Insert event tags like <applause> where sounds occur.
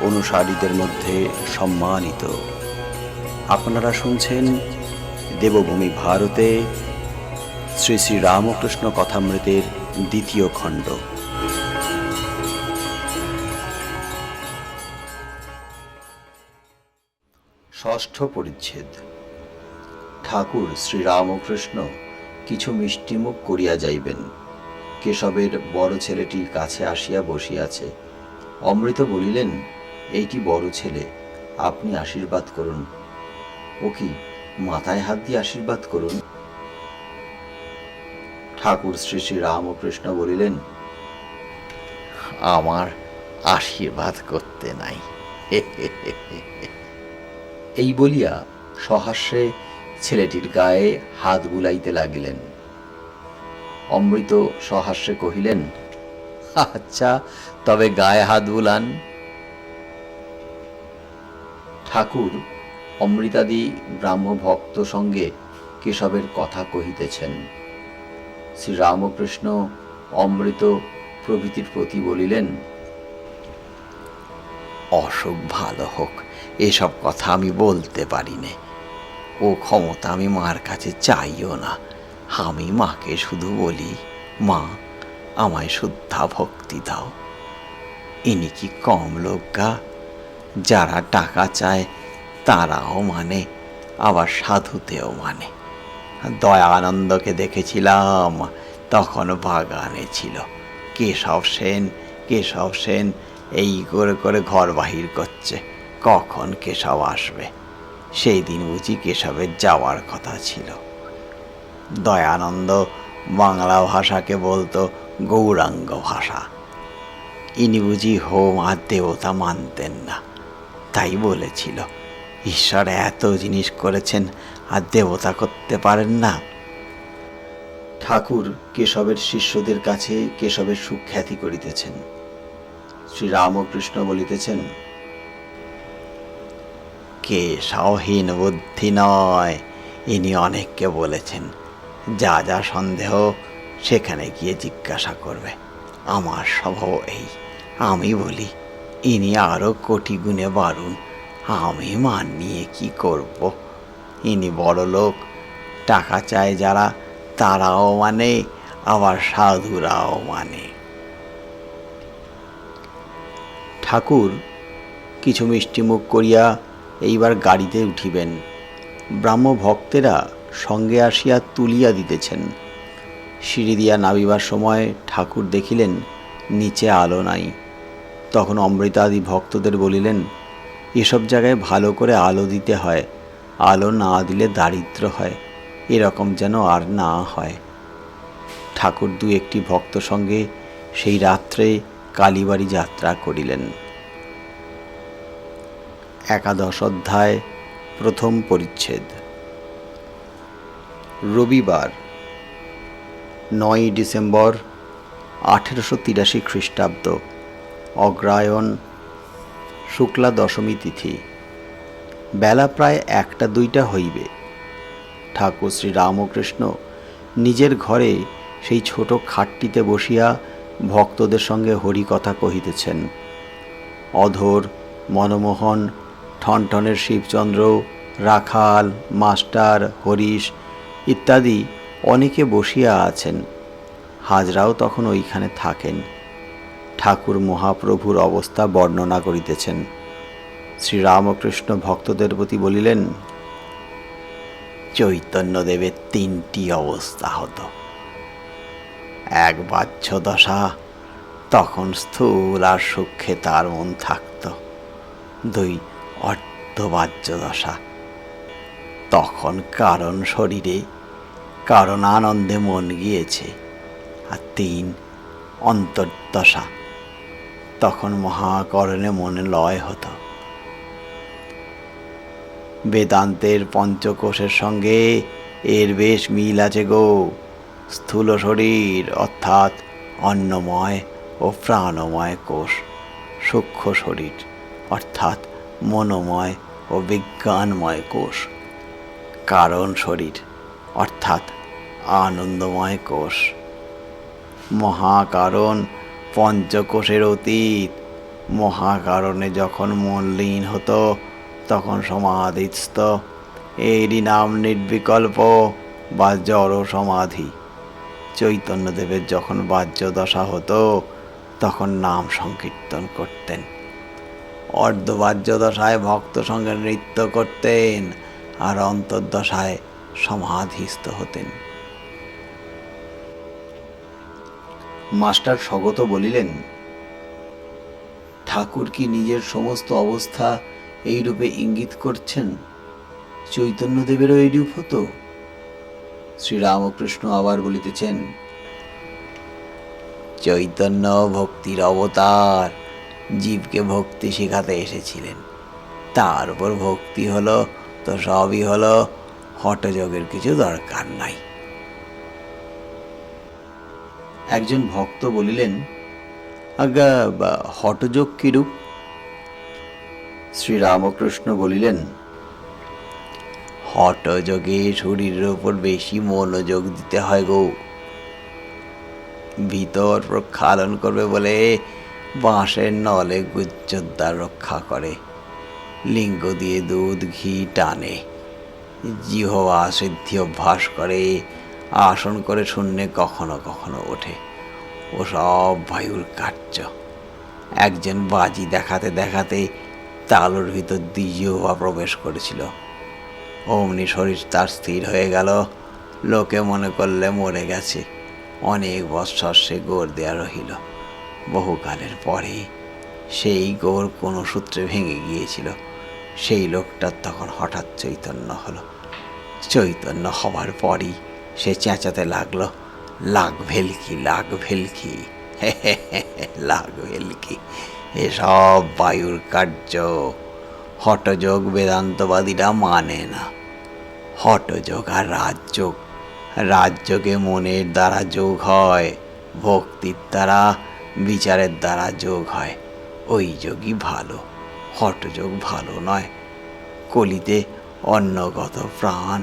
অনুসারীদের মধ্যে সম্মানিত। আপনারা শুনছেন দেবভূমি ভারতে শ্রী শ্রী রামকৃষ্ণ কথামৃতের দ্বিতীয় খণ্ড। ষষ্ঠ পরিচ্ছেদ। ঠাকুর শ্রীরামকৃষ্ণ কিছু মিষ্টিমুখ করিয়া যাইবেন। কেশবের বড় ছেলেটি কাছে আসিয়া বসিয়াছে। অমৃত বলিলেন এইটি বড় ছেলে? আপনি আশীর্বাদ করুন। ও কি মাথায় হাত দিয়ে আশীর্বাদ করুন? ঠাকুর শ্রী শ্রী রামকৃষ্ণ বলিলেন, আমার আশীর্বাদ করতে নাই। <laughs> এই বলিয়া সহাস্যে ছেলেটির গায়ে হাত বুলাইতে লাগিলেন। অমৃত সহাস্যে কহিলেন আচ্ছা তবে গায়ে হাত বুলান। ঠাকুর অমৃতাদি ব্রাহ্ম ভক্ত সঙ্গে কেশবের কথা কহিতেছেন। শ্রীরামকৃষ্ণ অমৃত প্রভৃতির প্রতি বলিলেন, অসুখ ভালো হোক, এসব কথা আমি বলতে পারি নে ও ক্ষমতা আমি মার কাছে চাইও না। আমি মাকে শুধু বলি, মা, আমায় শুদ্ধা ভক্তি দাও। ইনি কি কম লোক গা? যারা টাকা চায়, তারাও মানে আবার সাধুতেও মানে। দয়ানন্দকে দেখেছিলাম, তখন বাগানে ছিল। কেশব সেন কেশব সেন, এই করে করে ঘর বাহির করছে, কখন কেশব আসবে? সেই দিন বুঝি কেশবের যাওয়ার কথা ছিল। দয়ানন্দ বাংলা ভাষাকে বলতো গৌরাঙ্গ ভাষা। ইনি বুঝি হোম আর দেবতা মানতেন না। তাই বলেছিল, ঈশ্বর এত জিনিস করেছেন আর দেবতা করতে পারেন না। ঠাকুর কেশবের শিষ্যদের কাছে কেশবের সুখ্যাতি করিতেছেন। শ্রীরামকৃষ্ণ বলিতেছেন, কে সহীন বুদ্ধি নয়, ইনি অনেককে বলেছেন। যা যা সন্দেহ, সেখানে গিয়ে জিজ্ঞাসা করবে। আমার স্বভাব এই, আমি বলি ইনি আরও কোটি গুণে বাড়ুন। আমি মান নিয়ে কি করব? ইনি বড় লোক। টাকা চায় যারা, তারাও মানে আবার সাধুরাও মানে। ঠাকুর, কিছু মিষ্টিমুখ করিয়া এইবার গাড়িতে উঠিবেন। ব্রাহ্ম ভক্তেরা সঙ্গে আসিয়া তুলিয়া দিতেছেন। সিঁড়ি দিয়া নামিবার সময় ঠাকুর দেখিলেন, নিচে আলো নাই। তখন অমৃতাদি ভক্তদের বলিলেন, এসব জায়গায় ভালো করে আলো দিতে হয়, আলো না দিলে দারিদ্র হয়, এরকম যেন আর না হয়। ঠাকুর দু একটি ভক্ত সঙ্গে সেই রাত্রে কালীবাড়ি যাত্রা করিলেন। একাদশ অধ্যায়, প্রথম পরিচ্ছেদ। রবিবার নয়ই ডিসেম্বর আঠেরোশো তিরাশি খ্রিস্টাব্দ। অগ্রায়ণ, শুক্লা দশমী তিথি। বেলা প্রায় একটা দুইটা হইবে। ঠাকুর শ্রী রামকৃষ্ণ নিজের ঘরে সেই ছোট খাটটিতে বসিয়া ভক্তদের সঙ্গে হরিকথা কহিতেছেন, অধর, মনমোহন, ঠনঠনের শিবচন্দ্র, রাখাল, মাস্টার, হরিশ ইত্যাদি অনেকে বসিয়া আছেন। হাজরাও তখন ওইখানে থাকেন। ঠাকুর মহাপ্রভুর অবস্থা বর্ণনা করিতেছেন। শ্রীরামকৃষ্ণ ভক্তদের প্রতি বলিলেন চৈতন্যদেবের তিনটি অবস্থা হতো। এক বাহ্য দশা তখন স্থূল আর সূক্ষ্মে তার মন থাকত। দুই অর্ধবাহ্য দশা তখন কারণ শরীরে কারণ আনন্দে মন গিয়েছে। আর তিন অন্তর্দশা তখন মহাকরণে মনে লয় হতো। বেদান্তের পঞ্চকোষের সঙ্গে এর বেশ মিল আছে গো। স্থূল শরীর অর্থাৎ অন্নময় ও প্রাণময় কোষ, সূক্ষ্ম শরীর অর্থাৎ মনোময় ও বিজ্ঞানময় কোষ, কারণ শরীর অর্থাৎ আনন্দময় কোষ। মহাকারণ পঞ্চকোষের অতীত। মহাকারণে যখন মন লীন হতো, তখন সমাধিস্থ। এরই নাম নির্বিকল্প বা জড় সমাধি। চৈতন্যদেবের যখন বাহ্য দশা হতো, তখন নাম সংকীর্তন করতেন। অর্ধবাহ্য দশায় ভক্ত সঙ্গে নৃত্য করতেন আর অন্তর্দশায় সমাধিস্থ হতেন। মাস্টার স্বগত বলিলেন, ঠাকুর কি নিজের সমস্ত অবস্থা এই রূপে ইঙ্গিত করছেন? চৈতন্যদেবেরও এইরূপ হতো? শ্রীরামকৃষ্ণ আবার বলিতেছেন, চৈতন্য ভক্তির অবতার, জীবকে ভক্তি শেখাতে এসেছিলেন। তার উপর ভক্তি হলো, তো সবই হলো হঠযোগের কিছু দরকার নাই। একজন ভক্ত বলিলেন আজ্ঞা বা হঠযোগ কিরূপ? শ্রীরামকৃষ্ণ বলিলেন হঠযোগে শরীরের উপর বেশি মনোযোগ দিতে হয় গো। ভিতর প্রক্ষালন করবে বলে বাঁশের নলে গুজ্জোদ্দার রক্ষা করে। লিঙ্গ দিয়ে দুধ ঘি টানে। জিহবা সিদ্ধি অভ্যাস করে। আসন করে শূন্যে কখনো কখনো ওঠে। ও সব বায়ুর কার্য। একজন বাজি দেখাতে দেখাতে তালুর ভিতর দ্বিজিহবা প্রবেশ করেছিল। অমনি শরীর তার স্থির হয়ে গেল। লোকে মনে করলে মরে গেছে। অনেক বৎসর সে গোড় দেয়া রহিল। বহুকালের পরে সেই গোড় কোনো সূত্রে ভেঙে গিয়েছিল। সেই লোকটার তখন হঠাৎ চৈতন্য হলো। চৈতন্য হবার পরই সে চেঁচাতে লাগল, লাগ ভেলকি লাগ ভেলকি লাগ ভেলকি এসব বায়ুর কার্য। হঠযোগ বেদান্তবাদীরা মানে না। হঠযোগ আর রাজযোগ, রাজযোগে মনের দ্বারা যোগ হয়, ভক্তির দ্বারা বিচারের দ্বারা যোগ হয়। ওই যোগই ভালো হঠযোগ ভালো নয়। কলিতে অন্নগত প্রাণ